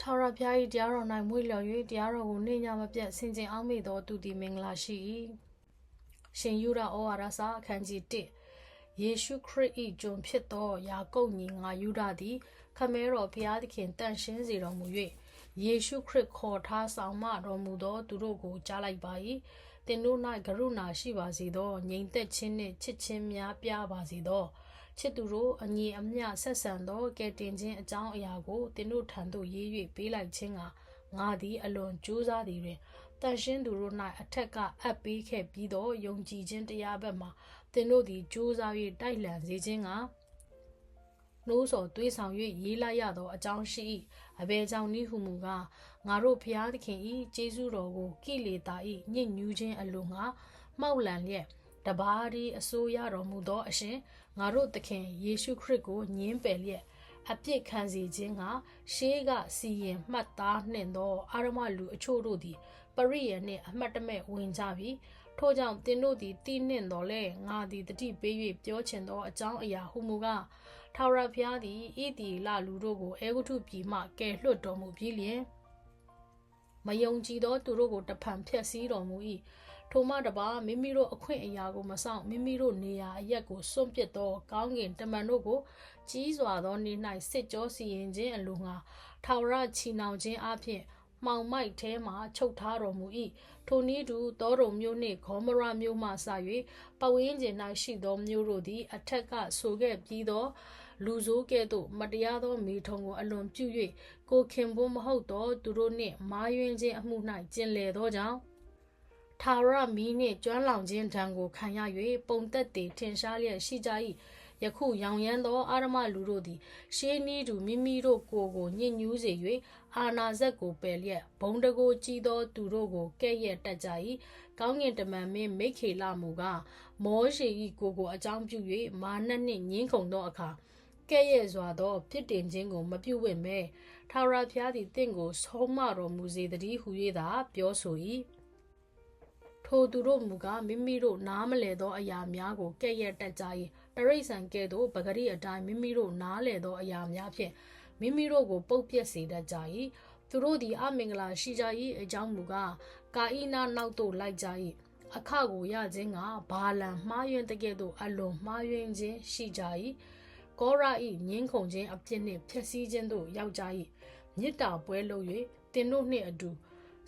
ထာဝရဘုရား၏တရားတော်၌မွေ့လျော်၍တရားတော်ကိုနှင့်ညမပြတ်ဆင်ခြင်အောင်မေ့သောသူသည်မင်္ဂလာရှိ၏ရှင်ယူရဩဝါဒစာအခန်းကြီး1ယေရှုခရစ်၏ကျွန်ဖြစ်သောယာကုပ်ညီငါယူဒသည်ခမဲတော်ဘုရားသခင်တန်ရှင်းစေတော်မူ၍ယေရှုခရစ်ခေါ်ထားဆောင်မတော်မူသောသူတို့ကိုကြားလိုက်ပါ၏သင်တို့၌ကရုဏာရှိပါစေသောငြိမ်သက်ခြင်းနှင့်ချစ်ချင်းများပြားပါစေသော ချစ်သူတို့အညီအမျှဆက်ဆံသောကယ်တင်ခြင်းအကြောင်းအရာကိုသင်တို့ထံသို့ရေး၍ပေးလိုက်ခြင်းကငါသည်အလွန်ကြိုးစားသည်တွင်တန်ရှင်းသူတို့၌အထက်ကအပ်ပေးခဲ့ပြီးသောယုံကြည်ခြင်းတရားဘက်မှသင်တို့သည်ကြိုးစား၍တိုက်လှန်စေခြင်းကနှိုးဆော်သွေးဆောင်၍ရေးလိုက်ရသောအကြောင်းရှိ၏အဘယ်ကြောင့်နည်းဟုမူကားငါတို့ဖျားသခင်၏ကျေးဇူးတော်ကိုကိလေသာ၏ညစ်ညူးခြင်းအလိုငါမှောက်လန်လျက် တပါးဒီအစိုးရတော်မူသောအရှင်ငါတို့သခင်ယေရှုခရစ်ကိုညင်းပယ်လျက်အပြစ်ခံစေခြင်းကရှေးကစီရင်မှတ်သားနှင့်သောအာရမလူအချို့တို့သည်ပရိယေနှင့်အမှတ်တမဲ့ဝင်ကြပြီထို့ကြောင့်သင်တို့သည်တည်နှင့်တော်လဲငါသည်တတိပေး၍ပြောချင်သောအကြောင်းအရာဟုမူကားထာဝရဘုရားသည်ဣတိလလူတို့ကိုအေဂုထုပြည်မှကယ်လွှတ်တော်မူပြီးလျှင်မယုံကြည်သောသူတို့ကိုတဖန်ဖျက်ဆီးတော်မူ၏ ထိုမှတပါမိမိတို့အခွင့်အရာကိုမဆောင်မိမိတို့နေရာအရက်ကိုစွန့်ပစ်သောကောင်းကင်တမန်တို့ကိုကြီးစွာသောနေ၌စစ်ကြောစီရင်ခြင်းအလိုငှာထာဝရချီနှောင်ခြင်းအပြင်မှောင်မိုက်ထဲမှချုပ်ထားတော်မူ၏ထိုနည်းတူတောတုံမျိုးနှင့်ဂေါမရမျိုးမှစ၍ပဝင်းကျင်၌ရှိသောမျိုးတို့သည် အထက်ကဆိုခဲ့ပြီးသောလူဆိုးကဲ့သို့မတရားသောမိထုံကိုအလွန်ပြု၍ကိုခင်ပွန်းမဟုတ်သောသူတို့နှင့်မာယွင်းခြင်းအမှု၌ကျင်လည်သောကြောင့် ထာဝရမီးနှင့်ကျွမ်းလောင်ခြင်းဒဏ်ကိုခံရ၍ပုံသက်တည်ထင်ရှားလျက်ရှိကြ၏ယခုရောင်ရမ်းသောအာရမလူတို့သည် ရှေးနီးသူမိမိတို့ကိုယ်ကိုညှဉ်းညူးစေ၍အာနာဇက်ကိုပယ်လျက်ဘုံတကိုကြီးသောသူတို့ကိုကဲ့ရဲ့တက်ကြ၏ကောင်းကင်တမန်မင်းမိခေလမူကမောရှေ၏ကိုယ်ကိုအကြောင်းပြု၍မာနနှင့်ညှင်းခုန်သောအခါကဲ့ရဲ့စွာသောဖြစ်တင်ခြင်းကိုမပြုဝင့်မဲထာဝရဘုရားသည်တင့်ကိုဆုံးမတော်မူစေတည်းဟု၍သာပြောဆို၏ ထိုသူတို့မူကားမိမိတို့နားမလဲသောအရာများကိုကဲ့ရဲ့တက်ကြ၏တရိษံကဲ့သို့ပဂရိအတိုင်းမိမိတို့နားလဲသောအရာများဖြင့်မိမိတို့ကိုပုတ်ပြက်စေတတ်ကြ၏သူတို့သည်အမင်္ဂလာရှိကြ၏အကြောင်းမူကားကာဣနာနောက်သို့လိုက်ကြ၏အခကိုရခြင်းကဘာလံမှားယွင်းတကဲ့သို့အလွန်မှားယွင်းခြင်းရှိကြ၏ကောရဤငင်းခုန်ခြင်းအပြစ်နှင့်ဖျက်ဆီးခြင်းသို့ရောက်ကြ၏မြစ်တာပွဲလုပ်၍တင်တို့နှင့်အတူ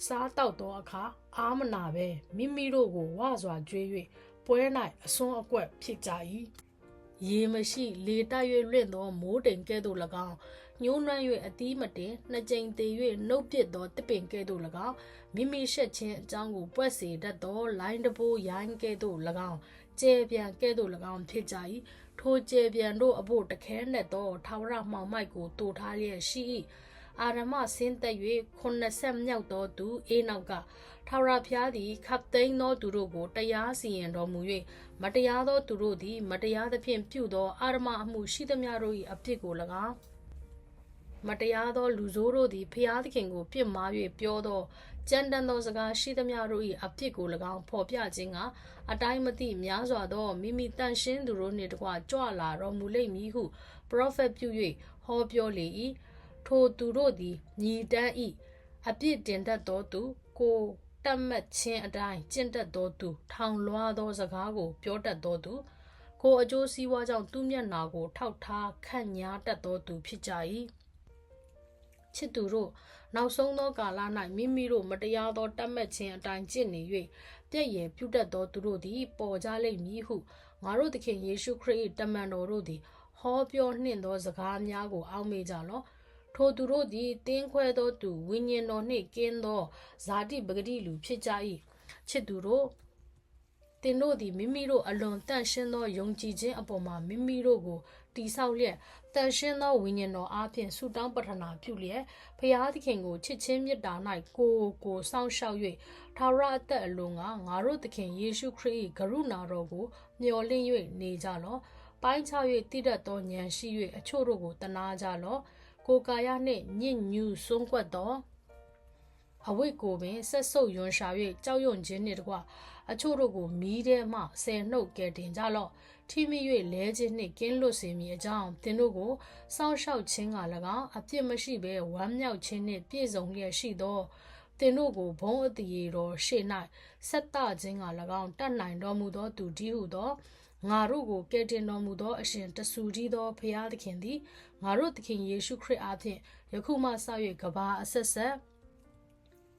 စားတောက်သောအခါအာမနာပဲမိမိတို့ကိုဝါစွာကြွေး၍ပွဲ၌အစွန်းအကွက်ဖြစ်ကြ၏ရေမရှိလေတိုက်၍လွင့်သောမိုးတိမ်ကဲ့သို့၎င်းညှိုးနှွမ်း၍အသီးမတင်နှစ်ကြိမ်သေး၍နှုတ်ပစ်သောတပင်ကဲ့သို့၎င်းမိမိရှက်ခြင်းအကြောင်းကိုပွက်စေတတ်သောလိုင်းတဘိုးရိုင်းကဲ့သို့၎င်းကျဲပြန်ကဲ့သို့၎င်းဖြစ်ကြ၏ထိုကျဲပြန်တို့အဖို့တခဲနဲ့သောထာဝရမှောင်မိုက်ကိုတူထားလျက်ရှိ၏ အာရမဆင်းသက်၍90မြောက်သောသူအေးနောက်ကထာဝရဘုရားသည်ခပ်သိမ်းသောသူတို့ကိုတရားစီရင်တော်မူ၍မတရားသောသူတို့သည်မတရားသဖြင့်ပြုသောအာရမအမှုရှိသမျှတို့၏အပြစ်ကို၎င်းမတရားသောလူဆိုးတို့သည်ဖျားသခင်ကိုပြစ်မှား၍ပြောသောကြမ်းတမ်းသောစကားရှိသမျှတို့၏အပြစ်ကို၎င်းဖော်ပြခြင်းကအတိုင်းမသိများစွာသောမိမိတန်ရှင်းသူတို့နှင့်တကွကြွလာတော်မူလိမ့်မည်ဟုပရောဖက်ပြု၍ဟောပြောလေ၏ ထိုသူတို့သည်ညီတန်း၏အပြစ်တင်တတ်သောသူကိုတတ်မှတ်ခြင်းအတိုင်းကျင့်တတ်သောသူ ထောင်လွှားသောစကားကို ပြောတတ်သောသူကိုအကျိုးစီးပွားကြောင့်သူ့မျက်နာကို ထောက်ထားခန့်ညားတတ်သောသူဖြစ်ကြ၏ချစ်သူတို့နောက်ဆုံးသောကာလ၌မိမိတို့မတရားသောတတ်မှတ်ခြင်းအတိုင်းကျင့်နေ၍ပြည့်ရင်ပြုတတ်သောသူတို့သည် ပေါ်ကြလိမ့်မည်ဟုငါတို့သခင်ယေရှုခရစ်၏တမန်တော်တို့သည်ဟောပြောနှင့်သောစကားများကိုအောက်မေ့ကြလော့ ထိုသူတို့သည်တင်းခွဲသောသူဝိညာဉ်တော်နှင့်ကင်းသောဇာတိပဂတိလူဖြစ်ကြ၏ချစ်သူတို့သင်တို့သည်မိမိတို့အလွန်တန့်ရှင်းသောယုံကြည်ခြင်းအပေါ်မှာမိမိတို့ကိုတိဆောက်လျက်တန့်ရှင်းသောဝိညာဉ်တော်အားဖြင့်ဆုတောင်းပတနာပြုလျက်ဖျားသခင်ကိုချစ်ချင်းမေတ္တာ၌ကိုယ်ကိုစောင့်ရှောက်၍ထာဝရအသက်အလုံးကငါတို့သခင်ယေရှုခရစ်၏ဂရုဏာတော်ကိုမျှော်လင့်၍နေကြလော့ပိုင်းခြား၍တည်တတ်သောဉာဏ်ရှိ၍အချို့တို့ကိုတနာကြလော့ ကိုကာယနှင့်ညစ်ညူးစွန့်ကွက်သောအဝိတ်ကိုပင်ဆက်ဆုပ်ယွန်ရှာ၍ကြောက်ရွံ့ခြင်းနှင့်တကွအချို့တို့ကိုမီးထဲမှဆယ်နှုတ်ကဲတင်ကြလော့ထထိမိ၍လဲခြင်းနှင့်ကင်းလွတ်စေမည်အကြောင်းသင်တို့ကိုစောင့်ရှောက်ခြင်းက၎င်းအပြစ်မရှိဘဲဝမ်းမြောက်ခြင်းနှင့်ပြည့်စုံလျက်ရှိသောသင်တို့ကိုဘုံအတည်တော်ရှေ့၌ဆက်တခြင်းက၎င်းတတ်နိုင်တော်မူသောသူတည်းဟုသော ငါတို့ကိုကယ်တင်တော်မူသောအရှင်တဆူကြီးသောဖရာသခင်သည်ငါတို့သခင်ယေရှုခရစ်အားဖြင့်ယခုမှစ၍ကဘာအဆက်ဆက်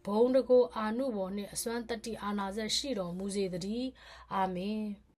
ဘုံတကိုအာနုဘော်နှင့်အစွမ်းတတ္တိအာနာဇက်ရှိတော်မူစေတည်းအာမင်